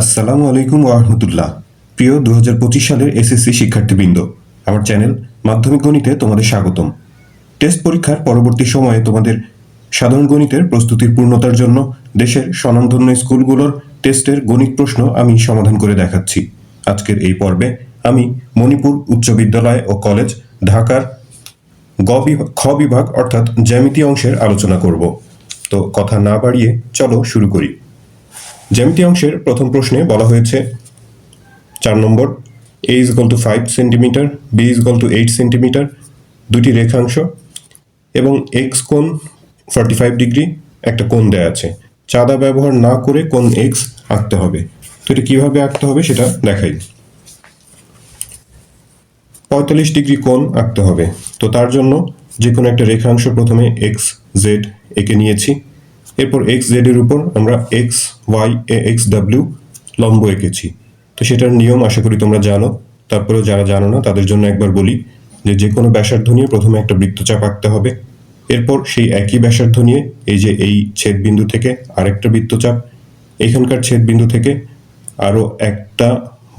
আসসালামু আলাইকুম রহমতুল্লাহ। প্রিয় দু হাজার পঁচিশ সালের এসএসসি শিক্ষার্থীবৃন্দ, আমার চ্যানেল মাধ্যমিক গণিতে তোমাদের স্বাগতম। টেস্ট পরীক্ষার পরবর্তী সময়ে তোমাদের সাধারণ গণিতের প্রস্তুতির পূর্ণতার জন্য দেশের স্বনামধন্য স্কুলগুলোর টেস্টের গণিত প্রশ্ন আমি সমাধান করে দেখাচ্ছি। আজকের এই পর্বে আমি মণিপুর উচ্চ বিদ্যালয় ও কলেজ ঢাকার গ বিভাগ খ বিভাগ অর্থাৎ জ্যামিতি অংশের আলোচনা করব। তো কথা না বাড়িয়ে চলো শুরু করি। জ্যামিতি অংশের প্রথম প্রশ্নে বলা হয়েছে, চার নম্বর A is equal to five centimetre B is equal to eight centimetre দুটি রেখাংশ, এবং এক্স কোণ ফর্টি ফাইভ ডিগ্রি একটা কোণ দেয়া আছে। চাঁদা ব্যবহার না করে কোন এক্স আঁকতে হবে। তো এটা কীভাবে আঁকতে হবে সেটা দেখাই। পঁয়তাল্লিশ ডিগ্রি কোণ আঁকতে হবে। তো তার জন্য যে কোনো একটা রেখাংশ প্রথমে এক্স জেড এঁকে নিয়েছি। এরপর এক্স জেড এর উপর আমরা এক্স ওয়াই এ এক্স ডাব্লিউ লম্ব এঁকেছি। তো সেটার নিয়ম আশা করি তোমরা জানো। তারপরেও যারা জানো না, তাদের জন্য একবার বলি যে যে কোনো ব্যাসার্ধ নিয়ে প্রথমে একটা বৃত্তচাপ আঁকতে হবে। এরপর সেই একই ব্যাসার্ধ নিয়ে এই যে এই ছেদ বিন্দু থেকে আরেকটা বৃত্তচাপ, এখানকার ছেদ বিন্দু থেকে আরও একটা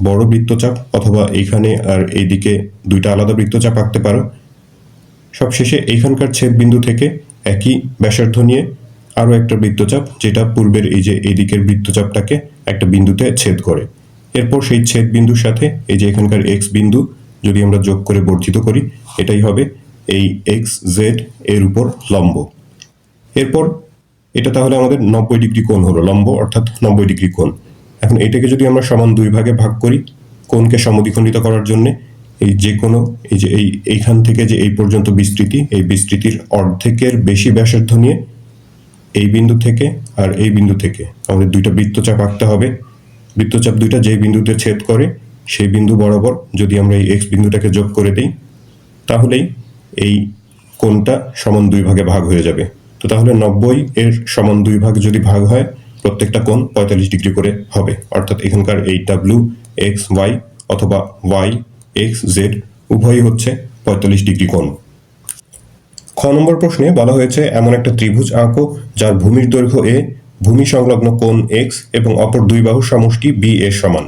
বড় বৃত্তচাপ অথবা এইখানে আর এইদিকে দুইটা আলাদা বৃত্তচাপ আঁকতে পারো। সবশেষে এইখানকার ছেদ বিন্দু থেকে একই ব্যাসার্ধ নিয়ে আরও একটা বৃত্তচাপ, যেটা পূর্বের এই যে এদিকের বৃত্তচাপটাকে একটা বিন্দুতে ছেদ করে। এরপর সেই ছেদ বিন্দুর সাথে এই যে এখানকার এক্স বিন্দু যদি আমরা যোগ করে বর্ধিত করি, এটাই হবে এই এক্স জেড এর উপর লম্ব। এরপর এটা তাহলে আমাদের নব্বই ডিগ্রি কোণ হলো, লম্ব অর্থাৎ নব্বই ডিগ্রি কোণ। এখন এটাকে যদি আমরা সমান দুই ভাগে ভাগ করি, কোণকে সমদ্বিখণ্ডিত করার জন্য এই যে কোনো, এই যে এই এইখান থেকে যে এই পর্যন্ত বিস্তৃতি, এই বিস্তৃতির অর্ধেকের বেশি ব্যাসার্ধ নিয়ে বিন্দু থেকে আর এই বিন্দু থেকে। আমাদের দুইটা বৃত্তচাপ আঁকতে হবে। বৃত্তচাপ দুইটা যে বিন্দুতে ছেদ করে, সেই বিন্দু বরাবর যদি আমরা এই এক্স বিন্দুটাকে যোগ করে দিই, তাহলেই এই কোণটা সমান দুই ভাগে ভাগ হয়ে যাবে। তো তাহলে নব্বই এর সমান দুই ভাগ যদি ভাগ হয়, প্রত্যেকটা কোণ পঁয়তাল্লিশ ডিগ্রি করে হবে। অর্থাৎ এখানকার এই ডাব্লু এক্স ওয়াই অথবা ওয়াই এক্স জেড উভয়ই হচ্ছে পঁয়তাল্লিশ ডিগ্রি কোণ। খ নম্বর প্রশ্নে বলা হয়েছে, এমন একটা ত্রিভুজ আঁকো যার ভূমির দৈর্ঘ্য এ, ভূমি সংলগ্ন কোণ এক্স এবং অপর দুই বাহুর সমষ্টি বি এর সমান।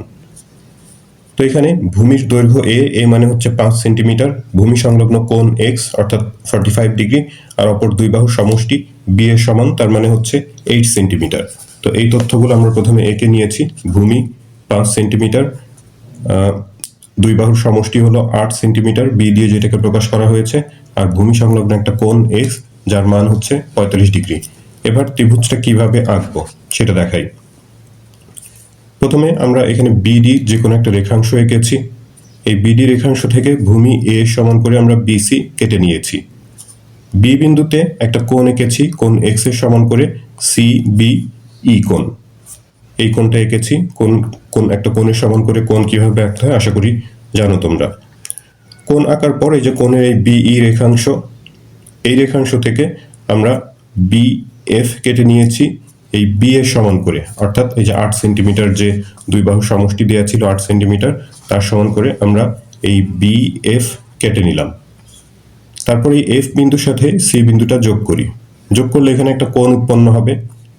তো এখানে ভূমির দৈর্ঘ্য এ এ মানে হচ্ছে পাঁচ সেন্টিমিটার, ভূমি সংলগ্ন কোণ এক্স অর্থাৎ ফর্টি ফাইভ ডিগ্রি আর অপর দুই বাহুর সমষ্টি বি এর সমান, তার মানে হচ্ছে এইট সেন্টিমিটার। তো এই তথ্যগুলো আমরা প্রথমে এঁকে নিয়েছি, ভূমি পাঁচ সেন্টিমিটার দুই বাহুর সমষ্টি হলো আট সেন্টিমিটার বি দিয়ে যেটাকে প্রকাশ করা হয়েছে, আর ভূমি সংলগ্ন একটা কোণ এক্স যার মান হচ্ছে পঁয়তাল্লিশ ডিগ্রি। এবার ত্রিভুজটা কীভাবে আঁকবো সেটা দেখাই। প্রথমে আমরা এখানে বিডি যে কোনো একটা রেখাংশ এঁকেছি। এই বিডি রেখাংশ থেকে ভূমি এ সমান করে আমরা বিসি কেটে নিয়েছি। বি বিন্দুতে একটা কোণ এঁকেছি, কোণ এক্সের সমান করে সি বি ই কোণ। এই কোনটা এঁকেছি কোন কোন একটা কোণের সমান করে কোন কীভাবে আঁকতে হয় আশা করি জানো তোমরা। কোন আঁকার পর যে কোণের এই বিই রেখাংশ, এই রেখাংশ থেকে আমরা বি এফ কেটে নিয়েছি, এই বি এর সমান করে। অর্থাৎ এই যে আট সেন্টিমিটার যে দুই বাহু সমষ্টি দেওয়া ছিল আট সেন্টিমিটার, তার সমান করে আমরা এই বি এফ কেটে নিলাম। তারপর এই এফ বিন্দুর সাথে সি বিন্দুটা যোগ করি। যোগ করলে এখানে একটা কোণ উৎপন্ন হবে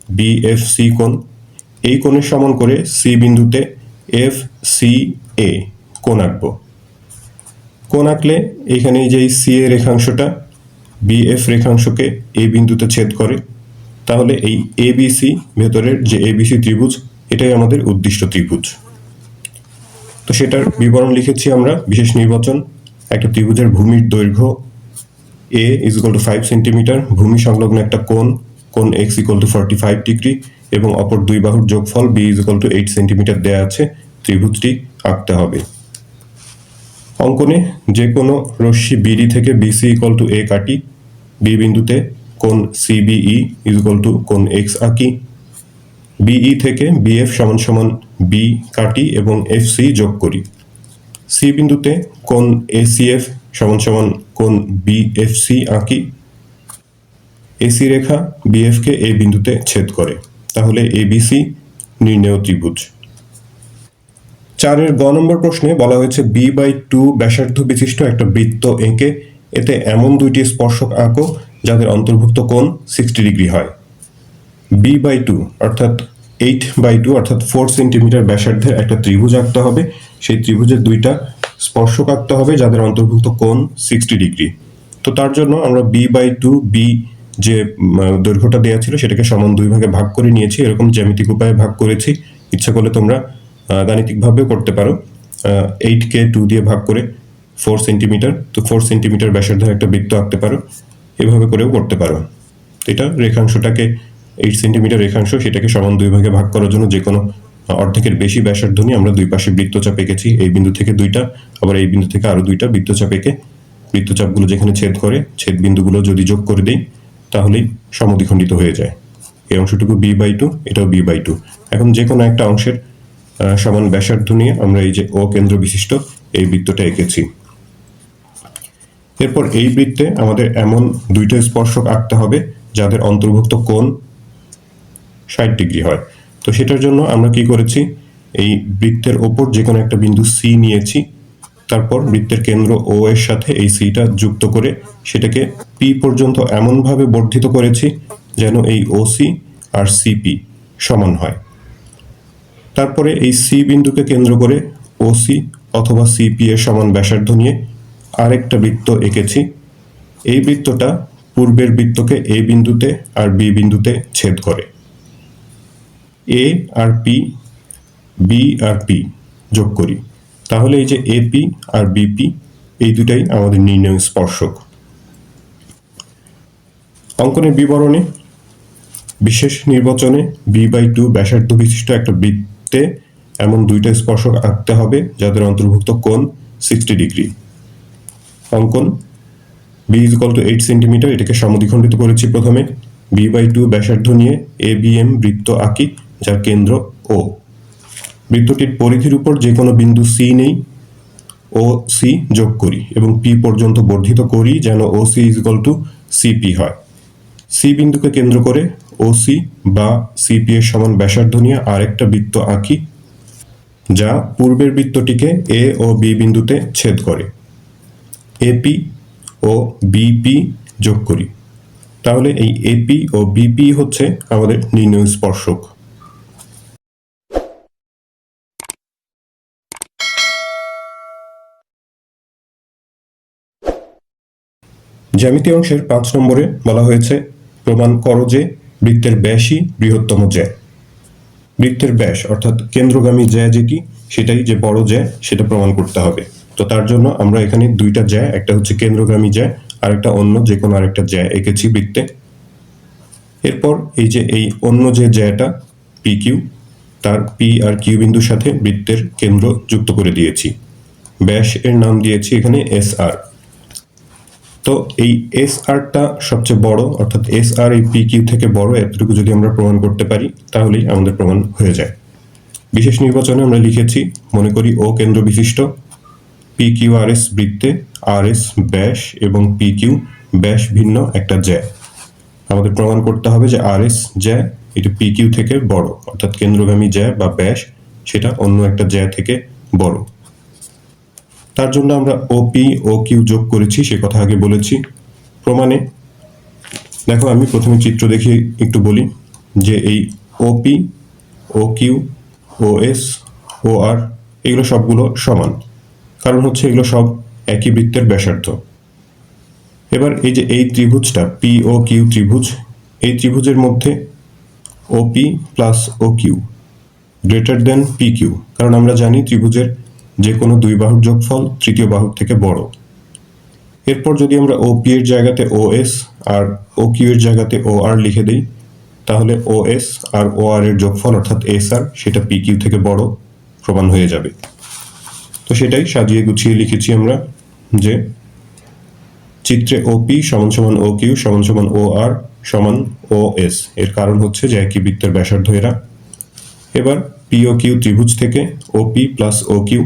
বি এফ সি কোণ। এই কোণের সমান করে সি বিন্দুতে এফ সি এ কোণ আঁকবো। কোণ আঁকলে এখানে যে সি এ রেখাংশটা বি এফ রেখাংশকে এ বিন্দুতে ছেদ করে, তাহলে এই এ বি সি ভেতরের যে এ বি সি ত্রিভুজ, এটাই আমাদের উদ্দিষ্ট ত্রিভুজ। তো সেটার বিবরণ লিখেছি আমরা, বিশেষ নির্বাচন, একটা ত্রিভুজের ভূমির দৈর্ঘ্য A is equal to five centimetre ভূমি সংলগ্ন একটা কোণ কোণ X equal to forty five degree এবং অপর দুই বাহুর যোগফল B is equal to eight centimetre দেওয়া আছে, ত্রিভুজটি আঁকতে হবে। অঙ্কনে যে কোনো রশ্মি বিডি থেকে বিসি ইকুয়াল টু এ কাটি বি বিন্দুতে কোণ সিবিই ইজ ইকুয়াল টু কোন এক্স আঁকি বিই থেকে বিএফ সমান সমান বি কাটি এবং এফ সি যোগ করি। সি বিন্দুতে কোণ এসিএফ সমান সমান কোণ বিএফসি আঁকি এসি রেখা বিএফকে এ বিন্দুতে ছেদ করে। তাহলে এবিসি নির্ণয় ত্রিভুজ। চারের গ নম্বর প্রশ্নে বলা হয়েছে বি বাই টু ব্যাসার্ধ বিশিষ্ট একটা বৃত্ত এঁকে, এতে এমন দুইটি স্পর্শক আঁকো যাদের অন্তর্ভুক্ত কোণ সিক্সটি ডিগ্রি হয়। বি বাই টু অর্থাৎ এইট বাই টু অর্থাৎ ফোর সেন্টিমিটার ব্যাসার্ধের একটা ত্রিভুজ আঁকতে হবে। সেই ত্রিভুজের দুইটা স্পর্শক আঁকতে হবে যাদের অন্তর্ভুক্ত কোণ সিক্সটি ডিগ্রি তো তার জন্য আমরা বি বাই টু বি যে দৈর্ঘ্যটা দেওয়া ছিল সেটাকে সমান দুই ভাগে ভাগ করে নিয়েছি। এরকম জ্যামিতিক উপায়ে ভাগ করেছি। ইচ্ছা করলে তোমরা গাণিতিকভাবেও করতে পারো। এইট কে টু দিয়ে ভাগ করে ফোর সেন্টিমিটার তো ফোর সেন্টিমিটার ব্যাসার্ধের একটা বৃত্ত আঁকতে পারো। এভাবে করেও করতে পারো। এটা রেখাংশটাকে এইট সেন্টিমিটার রেখাংশ, সেটাকে সমান দুই ভাগে ভাগ করার জন্য যে কোনো অর্ধেকের বেশি ব্যাসার্ধ নিয়ে আমরা দুই পাশে বৃত্তচাপ এঁকেছি। এই বিন্দু থেকে দুইটা, আবার এই বিন্দু থেকে আরও দুইটা বৃত্তচাপ এঁকে বৃত্তচাপগুলো যেখানে ছেদ করে, ছেদ বিন্দুগুলো যদি যোগ করে দেই তাহলেই সমদ্বিখণ্ডিত হয়ে যায়। এই অংশটুকু বি বাই টু এটাও বি বাই টু এখন যে কোনো একটা অংশের সমান ব্যাসার্ধ নিয়ে আমরা এই যে ও কেন্দ্র বিশিষ্ট এই বৃত্তটা এঁকেছি। এরপর এই বৃত্তে আমাদের এমন দুইটা স্পর্শক আঁকতে হবে, যাদের অন্তর্ভুক্ত কোণ ষাট ডিগ্রি হয়। তো সেটার জন্য আমরা কি করেছি? এই বৃত্তের ওপর যে কোনো একটা বিন্দু সি নিয়েছি তারপর বৃত্তের কেন্দ্র ও এর সাথে এই সিটা যুক্ত করে সেটাকে পি পর্যন্ত এমনভাবে বর্ধিত করেছি যেন এই ওসি আর সিপি সমান হয়। তারপরে এই সি বিন্দুকে কেন্দ্র করে ওসি অথবা সিপি এর সমান ব্যাসার্ধ নিয়ে আরেকটা বৃত্ত এঁকেছি। এই বৃত্তটা পূর্বের বৃত্তকে এ বিন্দুতে আর বি বিন্দুতে ছেদ করে। A R P B R P যোগ করি। তাহলে এই যে এপি আর বিপি এই দুটাই আমাদের নির্ণয় স্পর্শক। অঙ্কনের বিবরণে, বিশেষ নির্বাচনে বি বাই টু ব্যাসার্ধ বিশিষ্ট একটা বৃত্তে এমন দুইটা স্পর্শক আঁকতে হবে যাদের অন্তর্ভুক্ত কোণ সিক্সটি ডিগ্রি অঙ্কন B is to eight centimetre এটাকে সমদ্বিখণ্ডিত করেছি প্রথমে। বি বাই টু ব্যাসার্ধ নিয়ে এ বি এম বৃত্ত আঁকি, যার কেন্দ্র ও বৃত্তটির পরিধির উপর যে কোনো বিন্দু সি নেই ও সি যোগ করি এবং পি পর্যন্ত বর্ধিত করি যেন O C is equal to CP হয়। সি বিন্দুকে কেন্দ্র করে ও সি বা সিপি এর সমান ব্যাসার্ধ নিয়ে আরেকটা বৃত্ত আঁকি, যা পূর্বের বৃত্তটিকে এ ও বি বিন্দুতে ছেদ করে। এপি ও বিপি যোগ করি। তাহলে এই এপি ও বিপি হচ্ছে আমাদের নির্ণয় স্পর্শক। জ্যামিতি অংশের পাঁচ নম্বরে বলা হয়েছে, প্রমাণ করো যে বৃত্তের ব্যাসই বৃহত্তম জ্যা। বৃত্তের ব্যাস, অর্থাৎ কেন্দ্রগামী জ্যা যেটি সেটাই যে বড় জ্যা, সেটা প্রমাণ করতে হবে। তো তার জন্য আমরা এখানে দুইটা জ্যা, একটা হচ্ছে কেন্দ্রগামী জ্যা আর একটা অন্য যে কোনো আরেকটা জ্যা এঁকেছি বৃত্তে। এরপর এই যে এই অন্য যে জ্যাটা পি কিউ তার পি আর কিউ বিন্দুর সাথে বৃত্তের কেন্দ্র যুক্ত করে দিয়েছি। ব্যাস এর নাম দিয়েছি এখানে এস আর তো এই এস আরটা সবচেয়ে বড়, অর্থাৎ এস আর এই পি কিউ থেকে বড়, এতটুকু যদি আমরা প্রমাণ করতে পারি, তাহলেই আমাদের প্রমাণ হয়ে যায়। বিশেষ নির্বাচনে আমরা লিখেছি, মনে করি ও কেন্দ্র বিশিষ্ট পি কিউ আর এস বৃত্তে আর এস ব্যাস এবং পি কিউ ব্যাস ভিন্ন একটা জ্যা। আমাদের প্রমাণ করতে হবে যে আর এস জ্যা, এটা পি কিউ থেকে বড়, অর্থাৎ কেন্দ্রগামী জ্যা বা ব্যাস, সেটা অন্য একটা জ্যা থেকে বড়। তার জন্য আমরা ওপি ও কিউ যোগ করেছি, সে কথা আগে বলেছি। প্রমাণে, দেখো আমি প্রথমে চিত্র দেখি, একটু বলি, যে এই ওপি ও কিউ ও এস ও আর এগুলো সবগুলো সমান। কারণ হচ্ছে এগুলো সব একই বৃত্তের ব্যাসার্ধ। এবার এই যে এই ত্রিভুজটা পি ও কিউ ত্রিভুজ, এই ত্রিভুজের মধ্যে OP plus O Q greater than P Q কারণ আমরা জানি ত্রিভুজের যে কোনো দুই বাহুর যোগফল তৃতীয় বাহুর থেকে বড়। এরপর যদি আমরা ও পি এর জায়গাতে ও এস আর ও কিউ এর জায়গাতে ও আর লিখে দিই, তাহলে ও এস আর ও আর এর যোগফল অর্থাৎ এস আর সেটা পি কিউ থেকে বড় প্রমাণ হয়ে যাবে। তো সেটাই সাজিয়ে গুছিয়ে লিখেছি আমরা যে চিত্রে ওপি সমান সমান ও কিউ সমান সমান ও আর সমান ও এস এর কারণ হচ্ছে যে একই বৃত্তের ব্যাসার্ধ এরা। এবার পি ও কিউ ত্রিভুজ থেকে O P plus O Q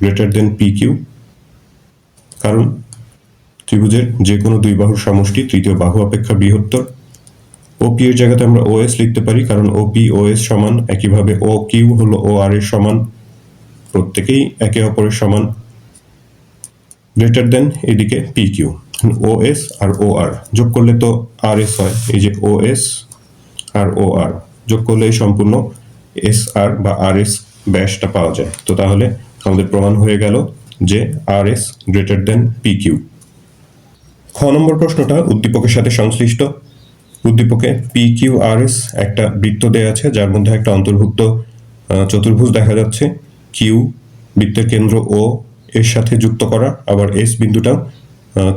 greater than P Q কারণ ত্রিভুজের যে কোনো দুই বাহুর সমষ্টি, তৃতীয় বাহু অপেক্ষা বৃহত্তর। ও পি এর জায়গাতে আমরা ও এস লিখতে পারি, কারণ ও পি ও এস সমান, একইভাবে ও কিউ হলো ও আর এর সমান, প্রত্যেকেই একে অপরের সমান গ্রেটার দেন এদিকে পি কিউ ও এস আর ও আর যোগ করলে তো আর এস হয়, এই যে ও এস আর ও আর যোগ করলে সম্পূর্ণ এস আর বা আর এস ব্যাসটা পাওয়া যায়। তো তাহলে আমাদের প্রমাণ হয়ে গেল যে R S greater than P Q খ নম্বর প্রশ্নটা উদ্দীপকের সাথে সংশ্লিষ্ট। উদ্দীপকে পি কিউ আর এস একটা বৃত্ত দেওয়া আছে, যার মধ্যে একটা অন্তর্ভুক্ত চতুর্ভুজ দেখা যাচ্ছে। কিউ বৃত্তের কেন্দ্র ও এর সাথে যুক্ত করা, আবার এস বিন্দুটাও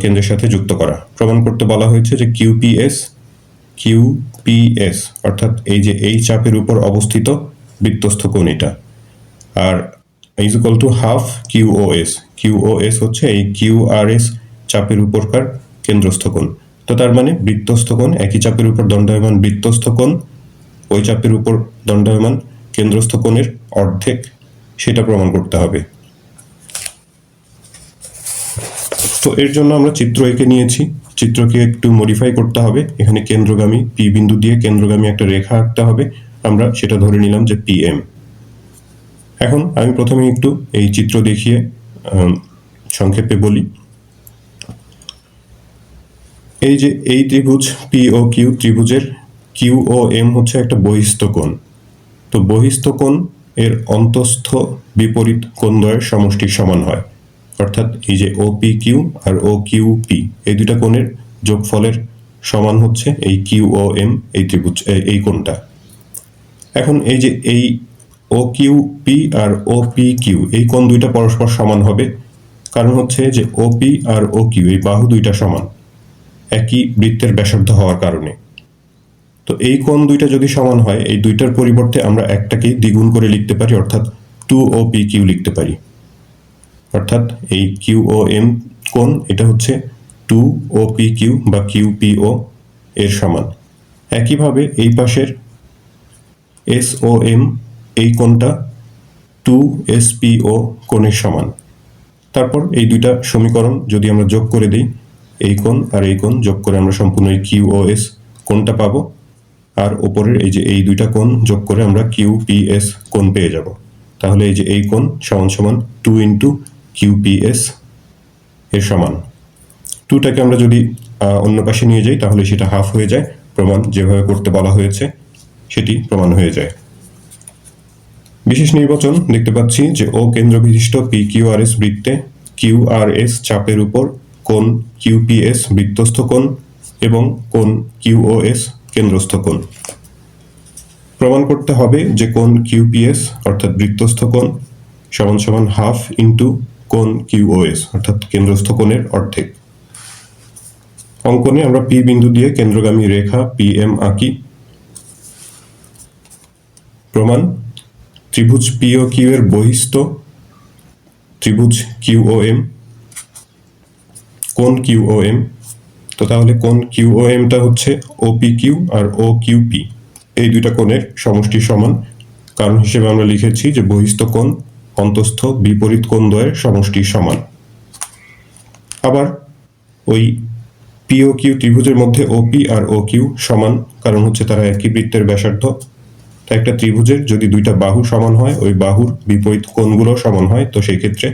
কেন্দ্রের সাথে যুক্ত করা। প্রমাণ করতে বলা হয়েছে যে Q P S Q P S অর্থাৎ এই যে এই চাপের উপর অবস্থিত বৃত্তস্থ কোণ এটা। R is equal to half Q O S Q O S হচ্ছে এই কিউ আর এস চাপের উপরকার কেন্দ্রস্থ কোণ তো তার মানে বৃত্তস্থ কোণ একই চাপের উপর দণ্ডায়মান বৃত্তস্থ কোণ ওই চাপের উপর দণ্ডায়মান কেন্দ্রস্থ কোণের অর্ধেক সেটা প্রমাণ করতে হবে। তো এর জন্য আমরা চিত্র এঁকে নিয়েছি। চিত্রকে একটু মডিফাই করতে হবে। এখানে কেন্দ্রগামী পি বিন্দু দিয়ে কেন্দ্রগামী একটা রেখা আঁকতে হবে। আমরা সেটা ধরে নিলাম যে পি এম এখন আমি প্রথমে একটু এই চিত্র দেখিয়ে সংক্ষেপে বলি। এই যে এই ত্রিভুজ পি ও কিউ ত্রিভুজের কিউ ও এম হচ্ছে একটা বহিস্থ কোণ। তো বহিস্থ কোণ এর অন্তস্থ বিপরীত কোণদ্বয়ের সমষ্টির সমান হয়। অর্থাৎ এই যে ও পি কিউ আর ও কিউ পি এই দুটা কোণের যোগফলের সমান হচ্ছে এই কিউ ও এম এই ত্রিভুজ এই কোণটা। এখন এই যে এই ও কিউ পি আর ও পি কিউ এই কোণ দুইটা পরস্পর সমান হবে। কারণ হচ্ছে যে ও পি আর ও কিউ এই বাহু দুইটা সমান। একই বৃত্তের ব্যাসার্ধ হওয়ার কারণে। তো এই কোণ দুইটা যদি সমান হয়, এই দুইটার পরিবর্তে আমরা একটাকেই দ্বিগুণ করে লিখতে পারি, অর্থাৎ টু ও পি কিউ লিখতে পারি। অর্থাৎ এই কিউ ও এম কোণ, এটা হচ্ছে টু ও পি কিউ বা কিউ পি ও এর সমান। একইভাবে এই পাশের এস ও এম এই কোণটা টু এস পি ও কোণের সমান। তারপর এই দুইটা সমীকরণ যদি আমরা যোগ করে দিই, এই কোণ আর এই কোণ যোগ করে আমরা সম্পূর্ণ এই কিউ ও এস কোণটা পাবো। আর ওপরের এই যে এই দুইটা কোণ যোগ করে আমরা কিউ পি এস কোণ পেয়ে যাব। তাহলে এই যে এই কোণ সমান সমান two into Q P S এর সমান। টুটাকে আমরা যদি অন্য পাশে নিয়ে যাই, তাহলে সেটা হাফ হয়ে যায়। প্রমাণ যেভাবে করতে বলা হয়েছে, সেটি প্রমাণ হয়ে যায়। বিশেষ নির্বাচন দেখতে পাচ্ছি যে ও কেন্দ্র বিশিষ্ট পি কিউ আর এস বৃত্তে কিউ আর এস চাপের উপর, কোন কিউ পি এস বৃত্তস্থ কোণ এবং কোন কিউ ও এস কেন্দ্রস্থ কোণ। প্রমাণ করতে হবে যে কোন কিউ পি এস অর্থাৎ বৃত্তস্থ কোণ সমান সমান হাফ ইন্টু কোন কিউ ও এস অর্থাৎ কেন্দ্রস্থ কোণের অর্ধেক। অঙ্কনে আমরা পি বিন্দু দিয়ে কেন্দ্রগামী রেখা পি এম আঁকি। প্রমাণ ত্রিভুজ পি ও কিউ এর বহিস্থ, ত্রিভুজ কিউ ও এম কোন কিউ ও এম তো তাহলে কোন কিউ ও এমটা হচ্ছে ও পি কিউ আর ও কিউ পি এই দুইটা কোণের সমষ্টি সমান। কারণ হিসেবে আমরা লিখেছি যে বহিস্থ কোণ, অন্তস্থ, বিপরীত কোণ দ্বয়ের সমষ্টি সমান। আবার ওই পিও কিউ ত্রিভুজের মধ্যে ও পি আর ও কিউ সমান, কারণ হচ্ছে তারা একই বৃত্তের ব্যাসার্ধ। একটা ত্রিভুজের যদি দুইটা বাহু সমান হয়, ওই বাহুর বিপরীত কোণগুলো সমান হয়, তো সেই ক্ষেত্রে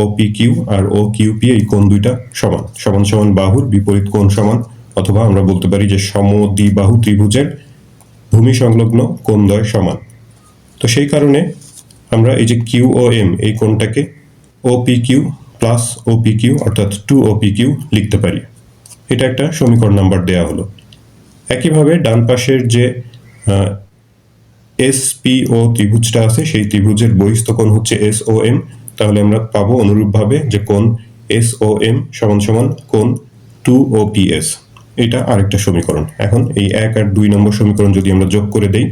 ও পি কিউ আর ও কিউ পি এই কোণ দুইটা সমান। সমান সমান বাহুর বিপরীত কোণ সমান, অথবা আমরা বলতে পারি যে সমদ্বিবাহু ত্রিভুজের ভূমি সংলগ্ন কোণদ্বয় সমান। তো সেই কারণে আমরা এই যে কিউ ও এম এই কোণটাকে O P Q plus O P Q অর্থাৎ টু ও পি কিউ লিখতে পারি। এটা একটা সমীকরণ নাম্বার দেয়া হলো। একইভাবে ডান পাশের যে এস পি ও ত্রিভুজটা আছে, সেই ত্রিভুজের বহিস্থ কোণ হচ্ছে এস ও এম তাহলে আমরা পাবো অনুরূপভাবে যে কোণ এস ও এম সমান সমান কোণ টু ও পি এস এটা আরেকটা সমীকরণ। এখন এই এক আর দুই নম্বর সমীকরণ যদি আমরা যোগ করে দেই,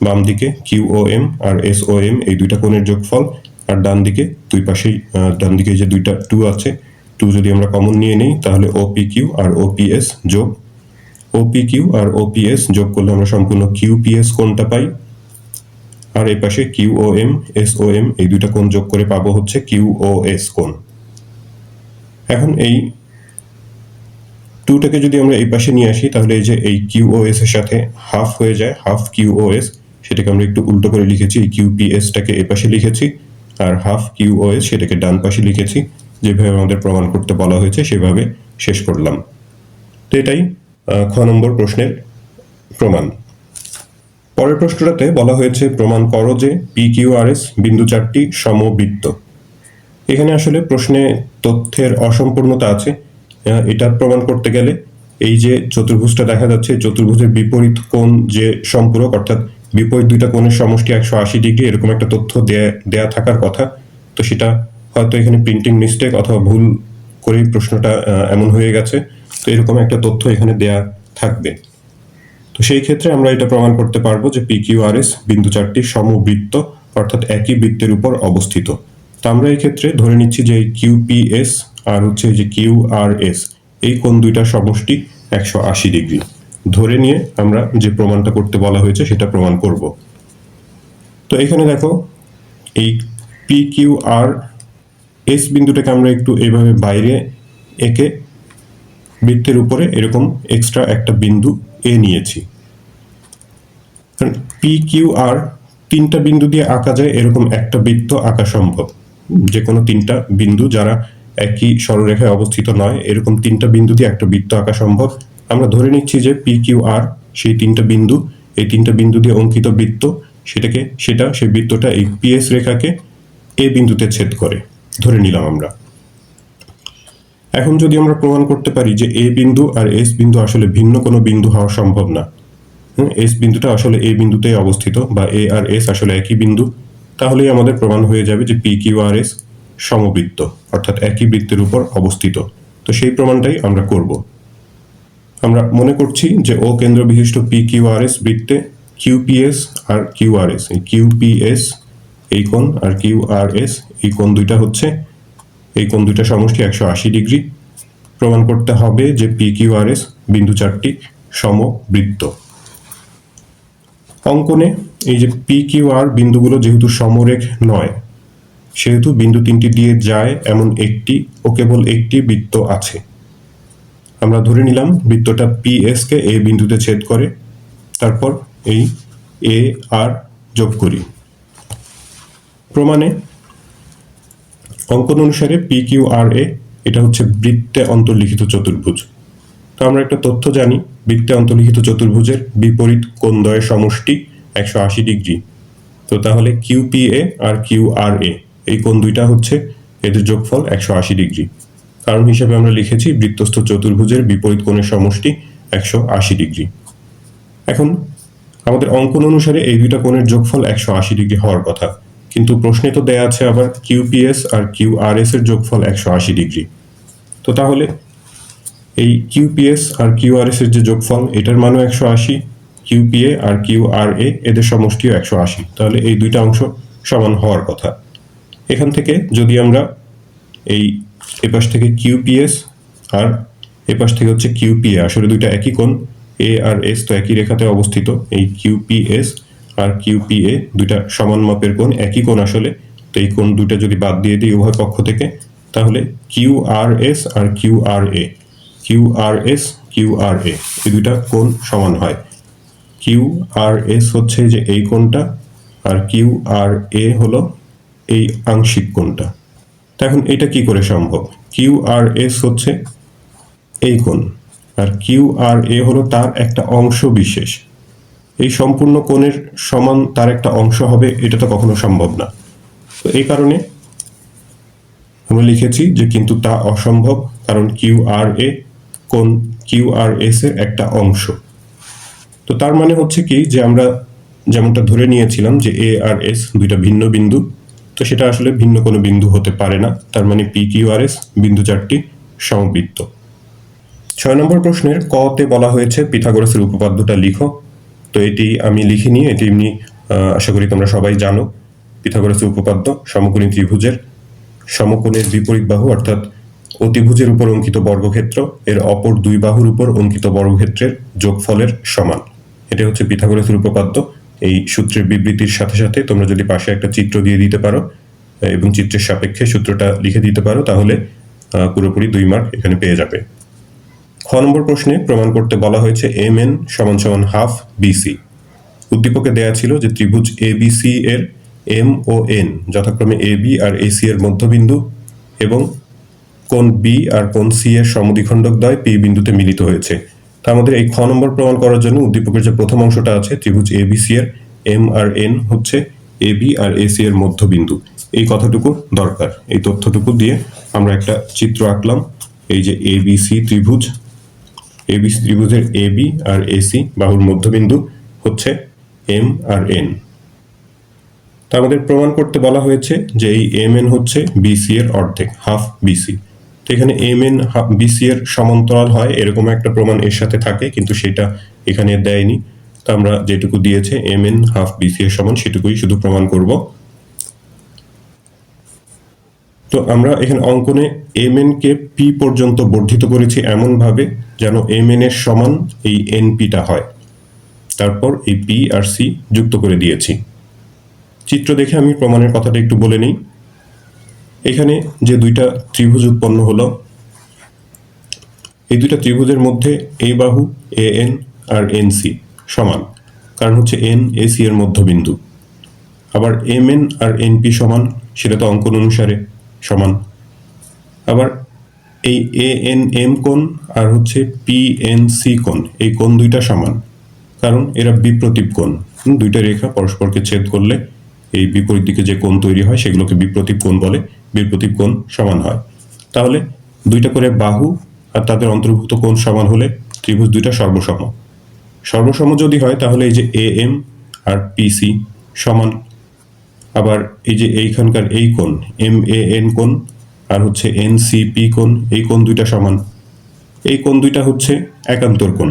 বাম দিকে কিউ ও এম আর এস ও এম এই দুইটা কোণের যোগফল, আর ডান দিকে দুই পাশেই ডান দিকে যে দুইটা টু আছে টু যদি আমরা কমন নিয়ে নিই, তাহলে ও পি কিউ আর ও পি এস যোগ ও পি কিউ আর ও পি এস যোগ করলে আমরা সম্পূর্ণ কিউ পি এস কোণটা পাই। আর এই পাশে O M S O M এই দুইটা কোণ যোগ করে পাবো হচ্ছে এস কোণ। এখন এই টুটাকে যদি আমরা এই পাশে নিয়ে আসি, তাহলে এই যে এই এস এর সাথে হাফ হয়ে যায়, হাফ এস সেটাকে আমরা একটু উল্টো করে লিখেছি, এই কিউ পি এসটাকে পাশে লিখেছি, আর হাফ এস সেটাকে ডান পাশে লিখেছি। যেভাবে আমাদের প্রমাণ করতে বলা হয়েছে, সেভাবে শেষ করলাম। তো এটাই খ নম্বর প্রশ্নের প্রমাণ। পরের প্রশ্নটাতে বলা হয়েছে, প্রমাণ করো যে পি কিউ আর এস বিন্দু চারটি সমবৃত্ত। এখানে আসলে প্রশ্নে তথ্যের অসম্পূর্ণতা আছে। এটা প্রমাণ করতে গেলে এই যে চতুর্ভুজটা দেখা যাচ্ছে চতুর্ভুজের বিপরীত কোণ যে সম্পূরক, অর্থাৎ বিপরীত দুইটা কোণের সমষ্টি একশো আশি ডিগ্রি, এরকম একটা তথ্য দেয়া দেয়া থাকার কথা। তো সেটা হয়তো এখানে প্রিন্টিং মিস্টেক অথবা ভুল করেই প্রশ্নটা এমন হয়ে গেছে। তো এরকম একটা তথ্য এখানে দেয়া থাকবে। তো সেই ক্ষেত্রে আমরা এটা প্রমাণ করতে পারব যে পি কিউ আর এস বিন্দু চারটি সমবৃত্ত, অর্থাৎ একই বৃত্তের উপর অবস্থিত। তো আমরা এই ক্ষেত্রে ধরে নিচ্ছি যে কিউ পি আর হচ্ছে যে কিউ আর এস এই কোন দুইটা সমষ্টি একশো আশি ডিগ্রি। ধরে নিয়ে আমরা যে প্রমাণটা করতে বলা হয়েছে সেটা প্রমাণ করব। তো এখানে দেখো, এই পি কিউ আর এস বিন্দুটাকে আমরা একটু এইভাবে বাইরে এঁকে বৃত্তের উপরে এরকম এক্সট্রা একটা বিন্দু এ নিয়েছি। কারণ পি কিউ আর তিনটা বিন্দু দিয়ে আঁকা যায়, এরকম একটা বৃত্ত আঁকা সম্ভব। যে কোনো তিনটা বিন্দু যারা একই সরলরেখায় অবস্থিত নয়, এরকম তিনটা বিন্দু দিয়ে একটা বৃত্ত আঁকা সম্ভব। আমরা ধরে নিচ্ছি যে পি কিউ আর সেই তিনটা বিন্দু, এই তিনটা বিন্দু দিয়ে অঙ্কিত বৃত্ত, সেটাকে, সেটা, সেই বৃত্তটা এই পিএস রেখাকে এ বিন্দুতে ছেদ করে। ধরে নিলাম আমরা। এখন যদি আমরা প্রমাণ করতে পারি যে এ বিন্দু আর এস বিন্দু আসলে ভিন্ন কোনো বিন্দু হওয়া সম্ভব না এস বিন্দুটা আসলে এ বিন্দুতেই অবস্থিত বা এ আর এস আসলে একই বিন্দু, তাহলেই আমাদের প্রমাণ হয়ে যাবে যে পি কিউ আর এস সমবৃত্ত, অর্থাৎ একই বৃত্তের উপর অবস্থিত। তো সেই প্রমাণটাই আমরা করব। আমরা মনে করছি যে ও কেন্দ্র বিশিষ্ট পি কিউ আর এস বৃত্তে কিউপিএস আর কিউ আর এস, এই কিউপিএস এই কোণ আর কিউ আর এস এই কোণ দুইটা হচ্ছে। এই কোণ দুইটা সমষ্টি একশো আশি ডিগ্রি। প্রমাণ করতে হবে যে পি কিউ আর এস বিন্দু চারটি সমবৃত্ত। অঙ্কনে এই যে পি কিউ আর বিন্দুগুলো যেহেতু সমরেখ নয়, সেহেতু বিন্দু তিনটি দিয়ে যায় এমন একটি ও কেবল একটি বৃত্ত আছে। আমরা ধরে নিলাম বৃত্তটা পি এস কে এ বিন্দুতে ছেদ করে, তারপর এই এ আর যোগ করি। প্রমাণে অঙ্কন অনুসারে পি কিউ আর এ এটা হচ্ছে বৃত্তে অন্তর্লিখিত চতুর্ভুজ। তো আমরা একটা তথ্য জানি, বৃত্তে অন্তর্লিখিত চতুর্ভুজের বিপরীত কোণদ্বয়ের সমষ্টি একশো আশি ডিগ্রি। তো তাহলে কিউ পি এ আর কিউ আর এ এই কোণ দুইটা হচ্ছে এদের যোগফল একশো আশি ডিগ্রি। কারণ হিসেবে আমরা লিখেছি বৃত্তস্থ চতুর্ভুজের বিপরীত কোণের সমষ্টি একশো আশি ডিগ্রি। এখন আমাদের অঙ্কন অনুসারে এই দুইটা কোণের যোগফল একশো আশি ডিগ্রি হওয়ার কথা। কিন্তু প্রশ্নে তো দেয়া আছে আবার কিউপিএস আর কিউ আর এস এর যোগফল একশো আশি ডিগ্রি। তো তাহলে এই কিউপিএস আর কিউআরএস এর যে যোগফল, এটার মানও একশো আশি কিউপিএ আর কিউ আর এ এদের সমষ্টিও একশো আশি। তাহলে এই দুইটা অংশ সমান হওয়ার কথা। এখান থেকে যদি আমরা এই এপাশ থেকে কিউপিএস আর এপাশ থেকে হচ্ছে কিউপিএ আসলে দুইটা একই কোণ এ আর এস তো একই রেখাতে অবস্থিত, এই কিউপিএস আর কিউপিএ দুইটা সমান মাপের কোণ, একই কোণ আসলে, তো এই কোণ দুইটা যদি বাদ দিয়ে দিই উভয় পক্ষ থেকে, তাহলে Q R S R Q R A Q R S Q R A এই দুইটা কোণ সমান হয়। কিউ আর এস হচ্ছে যে এই কোণটা, আর কিউ আর এ হলো এই আংশিক কোণটা। তো এখন এটা কি করে সম্ভব? কিউ আর এস হচ্ছে এই কোণ, আর কিউ আর এ হলো তার একটা অংশ বিশেষ। এই সম্পূর্ণ কোণের সমান তার একটা অংশ হবে, এটা তো কখনো সম্ভব না। তো এই কারণে আমরা লিখেছি যে কিন্তু তা অসম্ভব, কারণ কিউ আর এ কোন কিউ আর এস এর একটা অংশ। তো তার মানে হচ্ছে কি যে আমরা যেমনটা ধরে নিয়েছিলাম যে এ আর এস দুইটা ভিন্ন বিন্দু, তো সেটা আসলে ভিন্ন কোনো বিন্দু হতে পারে না। তার মানে পি কিউ আর এস বিন্দু চারটি সমবৃত্ত। ছয় নম্বর প্রশ্নের কতে বলা হয়েছে, পিথাগোরাসের উপপাদ্যটা লিখো। তো এটি আমি লিখিনি, এটি এমনি আশা করি তোমরা সবাই জানো। পিথাগোরাসের উপপাদ্য, সমকোণী ত্রিভুজের। সমকোণের বিপরীত বাহু অর্থাৎ অতিভুজের উপর অঙ্কিত বর্গক্ষেত্র, এর অপর দুই বাহুর উপর অঙ্কিত বর্গক্ষেত্রের যোগফলের সমান। এটা হচ্ছে পিথাগোরাসের উপপাদ্য। এই সূত্রের বিবৃতির সাথে সাথে তোমরা যদি পাশে একটা চিত্র দিয়ে দিতে পারো এবং চিত্রের সাপেক্ষে সূত্রটা লিখে দিতে পারো, তাহলে পুরোপুরি দুই মার্ক এখানে পেয়ে যাবে। খ নম্বর প্রশ্নে প্রমাণ করতে বলা হয়েছে এম এন সমান সমান হাফ বিসি উদ্দীপকে দেয়া ছিল যে ত্রিভুজ এ বিসি এর এম ও এন যথাক্রমে এ বি আর এসি এর মধ্যবিন্দু এবং কোণ বি আর কোণ সি এর সমদ্বিখণ্ডক দ্বয় পি বিন্দুতে মিলিত হয়েছে। তা আমাদের এই খ নম্বর প্রমাণ করার জন্য উদ্দীপকের যে প্রথম অংশটা আছে, ত্রিভুজ এবিসি এর এম আর এন হচ্ছে এবি আর এসি এর মধ্যবিন্দু। এই কথাটুকু দরকার। এই তথ্যটুকু দিয়ে আমরা একটা চিত্র আঁকলাম। এই যে এবিসি ত্রিভুজ এবিসি ত্রিভুজের এবি আর এসি বাহুর মধ্যবিন্দু হচ্ছে এম আর এন তা আমাদের প্রমাণ করতে বলা হয়েছে যে এই এম এন হচ্ছে বিসি এর অর্ধেক হাফ বিসি তো এখানে এম এন বিসি এর সমান্তরাল হয়, এরকম একটা প্রমাণ এর সাথে থাকে, কিন্তু সেটা এখানে দেয়নি। তো আমরা যেটুকু দিয়েছে এম এন হাফ বিসি এর সমান, সেটুকুই শুধু প্রমাণ করব। তো আমরা এখানে অঙ্কনে এম এন কে পি পর্যন্ত বর্ধিত করেছি এমন ভাবে যেন এম এন এর সমান এই এন পিটা হয়। তারপর এই পি আর সি যুক্ত করে দিয়েছি। চিত্র দেখে আমি প্রমাণের কথাটা একটু বলে নিই। এখানে যে দুইটা ত্রিভুজ উৎপন্ন হলো, এই দুইটা ত্রিভুজের মধ্যে এই বাহু এ এন আর এন সি সমান। কারণ হচ্ছে এন এ সি এর মধ্যবিন্দু। আবার এম এন আর এন পি সমান, সেটা তো অঙ্কন অনুসারে। সমান। আবার এই এ এন এম কোণ আর হচ্ছে পি এন সি কোণ, এই কোণ দুইটা সমান। কারণ এরা বিপ্রতীপ কোণ। দুইটা রেখা পরস্পরকে ছেদ করলে এই বিপরীত দিকে যে কোণ তৈরি হয় সেগুলোকে বিপ্রতীপ কোণ বলে বিপ্রতীপ কোণ সমান হয়। তাহলে দুইটা করে বাহু আর তাদের অন্তর্ভুক্ত কোণ সমান হলে ত্রিভুজ দুইটা সর্বসম। সর্বসম যদি হয় তাহলে এই যে এ এম আর পিসি সমান আবার এই যে এইখানকার এই কোণ এম এ এন কোণ আর হচ্ছে এন সি পি কোণ, এই কোণ দুইটা সমান। এই কোণ দুইটা হচ্ছে একান্তর কোণ।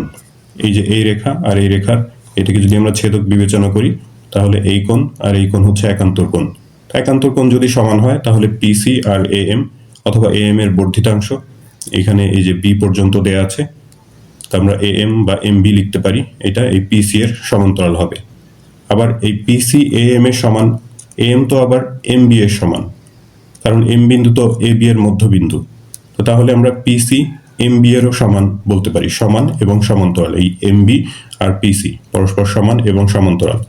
এই যে এই রেখা আর এই রেখার এটাকে যদি আমরা ছেদক বিবেচনা করি, তাহলে এই কোণ আর এই কোণ হচ্ছে একান্তর কোণ। একান্তর কোণ যদি সমান হয়, তাহলে পিসি আর এ এম অথবা এ এম এর বর্ধিতাংশ, এখানে এই যে বি পর্যন্ত দেয়া আছে, তা আমরা এ এম বা এম বি লিখতে পারি, এটা এই পিসি এর সমান্তরাল হবে। আবার এই পিসি এ এম এর সমান এম তো আবার এম বি এর সমান। কারণ এম বিন্দু তো এ বি এর মধ্যবিন্দু। তো তাহলে আমরা পিসি এম বি এরও সমান বলতে পারি, সমান এবং সমান্তরাল। এই এম বি আর পিসি পরস্পর সমান এবং সমান্তরাল।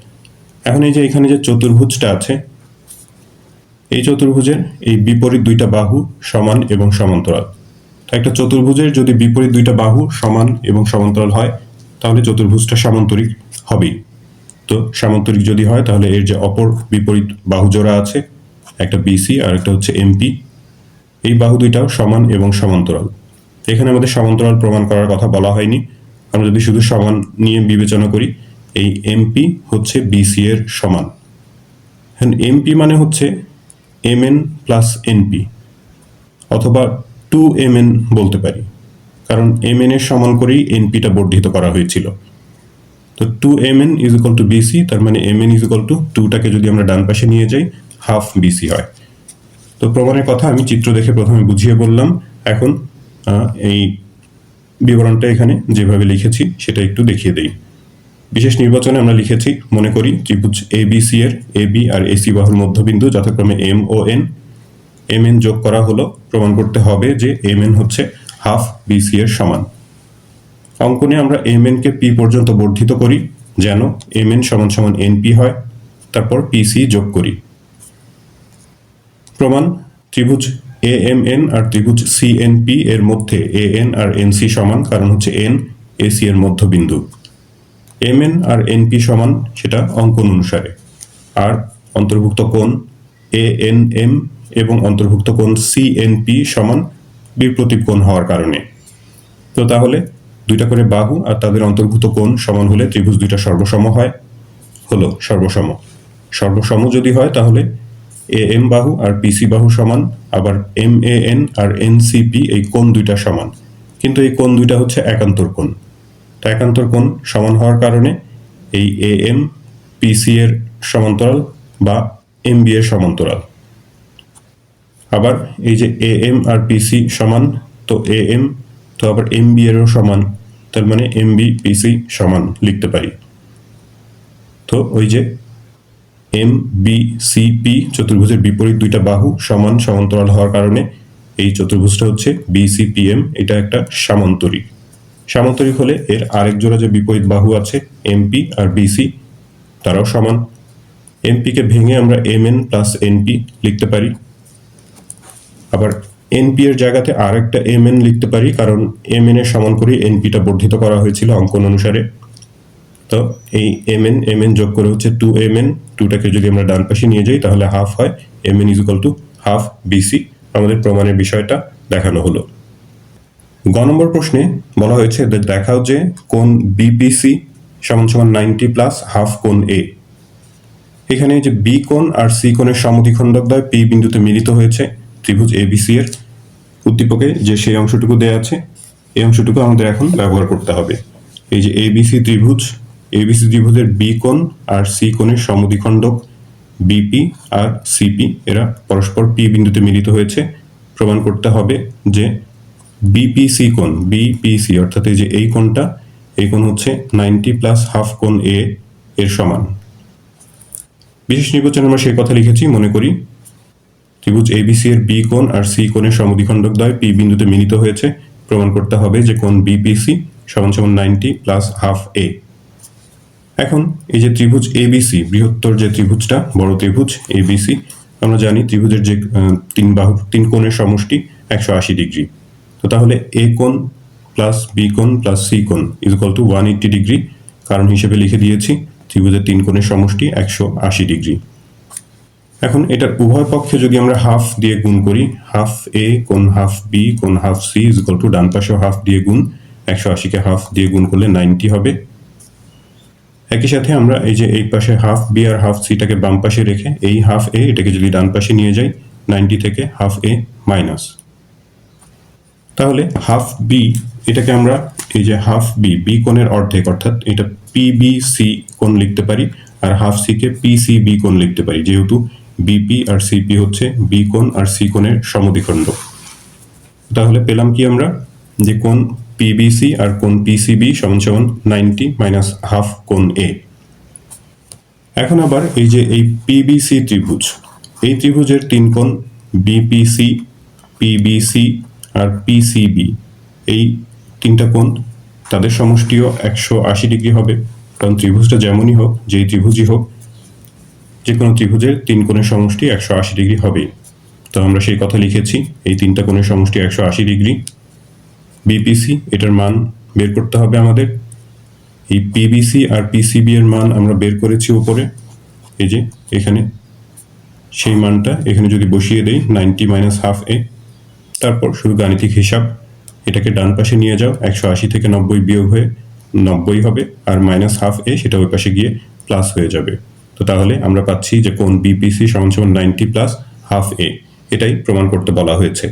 এখন এই যে এখানে যে চতুর্ভুজটা আছে, এই চতুর্ভুজের এই বিপরীত দুইটা বাহু সমান এবং সমান্তরাল। তো একটা চতুর্ভুজের যদি বিপরীত দুইটা বাহু সমান এবং সমান্তরাল হয়, তাহলে চতুর্ভুজটা সামান্তরিক হবেই। তো সামান্তরিক যদি হয়, তাহলে এর যে অপর বিপরীত বাহু জোড়া আছে, একটা বিসি আর একটা হচ্ছে এমপি এই বাহু দুইটাও সমান এবং সমান্তরাল। এখানে আমাদের সমান্তরাল প্রমাণ করার কথা বলা হয়নি। আমরা যদি শুধু সমান নিয়ে বিবেচনা করি, এই এমপি হচ্ছে বিসি এর সমান। হ্যাঁ এমপি মানে হচ্ছে এম এন প্লাস এনপি অথবা টু এম এন বলতে পারি। কারণ এম এন এর সমান করেই এনপিটা বর্ধিত করা হয়েছিল। তো two M N is equal to BC তার মানে M N is equal to টুটাকে যদি আমরা ডান পাশে নিয়ে যাই হাফ বিসি হয়। তো প্রমাণের কথা আমি চিত্র দেখে প্রথমে বুঝিয়ে বললাম। এখন এই বিবরণটা এখানে যেভাবে লিখেছি, সেটা একটু দেখিয়ে দেই। বিশেষ নির্বাচনে আমরা লিখেছি, মনে করি ত্রিভুজ এ বি সি এর এ বি আর এসি বাহুর মধ্যবিন্দু, যথাক্রমে এম ও এন এম এন যোগ করা হলো, প্রমাণ করতে হবে যে এম এন হচ্ছে হাফ বিসি এর সমান। অঙ্কনে আমরা এম এন কে পি পর্যন্ত বর্ধিত করি, যেন এম এন সমান সমান এন পি হয়, তারপর পিসি যোগ করি। প্রমাণ, ত্রিভুজ এ এম এন আর ত্রিভুজ সি এন পি এর মধ্যে এ এন আর এন সি সমান, কারণ হচ্ছে এন এসি এর মধ্যবিন্দু। এম এন আর এন পি সমান, সেটা অঙ্কন অনুসারে। আর অন্তর্ভুক্ত কোণ এ এন এম এবং অন্তর্ভুক্ত কোণ সি এন পি সমান বিপ্রতীপ কোণ হওয়ার কারণে। তো তাহলে দুইটা করে বাহু আর তাদের অন্তর্ভুক্ত কোণ সমান হলে ত্রিভুজ দুইটা সর্বসম হয়। হলো সর্বসম। সর্বসম যদি হয় তাহলে এ এম বাহু আর পিসি বাহু সমান, আবার এম এ এন আর এন সি পি এই কোণ দুইটা সমান। কিন্তু এই কোণ দুইটা হচ্ছে একান্তর কোণ। তো একান্তর কোণ সমান হওয়ার কারণে এই এ এম পিসি এর সমান্তরাল বা এম বি এর সমান্তরাল। আবার এই যে এ এম আর পিসি সমান, তো এ এম তো আবার এম বি এরও সমান, তার মানে এম বি পিসি সমান লিখতে পারি। তো ওই যে এম বি সি পি চতুর্ভুজের বিপরীত দুইটা বাহু সমান সমান্তরাল হওয়ার কারণে এই চতুর্ভুজটা হচ্ছে বিসিপিএম এটা একটা সামান্তরিক। সামান্তরিক হলে এর আরেক জোড়া যে বিপরীত বাহু আছে এমপি আর বিসি তারাও সমান। এমপি কে ভেঙে আমরা এম এন প্লাস এনপি লিখতে পারি। আবার এনপি এর জায়গাতে আর একটা এম এন লিখতে পারি, কারণ এম এন এর সমান করে এনপিটা বর্ধিত করা হয়েছিল অঙ্কন অনুসারে। তো এই এম এন এম এন যোগ করে হচ্ছে টু এম এন টুটাকে যদি আমরা ডান পাশে নিয়ে যাই, তাহলে হাফ হয়। M N is equal to half BC আমাদের প্রমাণের বিষয়টা দেখানো হলো। গ নম্বর প্রশ্নে বলা হয়েছে দেখাও যে কোন বিপিসি সমান সমান নাইনটি প্লাস হাফ কোন এ এখানে যে বি কোণ আর সি কোণের সমদ্বিখণ্ডক দ্বয় পি বিন্দুতে মিলিত হয়েছে, ত্রিভুজ এবিসি এর। উদ্দীপকে যে সেই অংশটুকু দেওয়া আছে, এই অংশটুকু আমাদের এখন ব্যবহার করতে হবে। এই যে এবিসি ত্রিভুজ এবিসি ত্রিভুজের বি কোণ আর সি কোণের সমদ্বিখণ্ডক বিপি আর সিপি এরা পরস্পর পি বিন্দুতে মিলিত হয়েছে। প্রমাণ করতে হবে যে বিপিসি কোণ বিপিসি অর্থাৎ এই যে এই কোণটা, এই কোণ হচ্ছে নাইনটি প্লাস হাফ কোণ এ এর সমান। বিশেষ নির্বাচনে আমরা সেই কথা লিখেছি, মনে করি ত্রিভুজ এবিসি এর বি কোণ আর সি কোণের সমদ্বিখণ্ডক দ্বয় পি বিন্দুতে মিলিত হয়েছে। প্রমাণ করতে হবে যে কোণ বিপিসি সমান সমান নাইনটি প্লাস হাফ এ এখন এই যে ত্রিভুজ এবিসি বৃহত্তর যে ত্রিভুজটা, বড় ত্রিভুজ এবিসি আমরা জানি ত্রিভুজের যে তিন বাহু, তিন কোণের সমষ্টি একশো আশি ডিগ্রি। তো তাহলে এ কোণ প্লাস বি কোণ প্লাস সি কোণ is equal to one eighty degree কারণ হিসেবে লিখে দিয়েছি, ত্রিভুজের তিন কোণের সমষ্টি একশো আশি ডিগ্রি। এখন এটার উভয় পক্ষে যদি আমরা হাফ দিয়ে গুণ করি, হাফ এ কোন হাফ বি কোন half C is equal to ডান পাশেও হাফ দিয়ে গুণ, একশো আশিকে হাফ দিয়ে গুণ করলে নাইনটি হবে। একই সাথে আমরা এই যে এই পাশে হাফ বি আর হাফ সিটাকে বাম পাশে রেখে এই হাফ এ এটাকে যদি ডান পাশে নিয়ে যাই, নাইনটি থেকে হাফ এ মাইনাস তাহলে হাফ বি এটাকে আমরা এই যে হাফ বি বি কোণের অর্ধেক, অর্থাৎ এটা পি বি সি কোণ লিখতে পারি, আর হাফ সি কে পিসিবি কোণ লিখতে পারি, যেহেতু বিপি আর সিপি হচ্ছে বি কোণ আর সি কোণের সমদ্বিখণ্ড। তাহলে পেলাম কি আমরা? যে কোণ পিবিসি আর কোণ পিসিবি সমান সমান নাইনটি মাইনাস হাফ কোণ এ। এখন আবার এই যে এই পিবিসি ত্রিভুজ, এই ত্রিভুজের তিন কোণ বিপিসি, পিবিসি আর পিসিবি, এই তিনটা কোণ তাদের সমষ্টিও একশো আশি ডিগ্রি হবে। কারণ ত্রিভুজটা যেমনই হোক, যেই ত্রিভুজই হোক যে কোনো ত্রিভুজের তিন কোণের সমষ্টি একশো আশি ডিগ্রি হবেই তো আমরা সেই কথা লিখেছি, এই তিনটা কোণের সমষ্টি একশো আশি ডিগ্রি। বিপিসি এটার মান বের করতে হবে আমাদের। এই পিবিসি আর পিসিবি এর মান আমরা বের করেছি উপরে। এই যে, এখানে। সেই মানটা এখানে যদি বসিয়ে দেই, নাইনটি মাইনাস হাফ এ। তারপর শুধু গাণিতিক হিসাব, এটাকে ডান পাশে নিয়ে যাও, একশো আশি থেকে নব্বই বিয়োগ হয়ে নব্বই হবে, আর মাইনাস হাফ এ সেটা ওই পাশে গিয়ে প্লাস হয়ে যাবে। তো তাহলে আমরা পাচ্ছি যে কোন বিপিসি সমান সমান নাইনটি প্লাস হাফ এ এটাই প্রমাণ করতে বলা হয়েছে।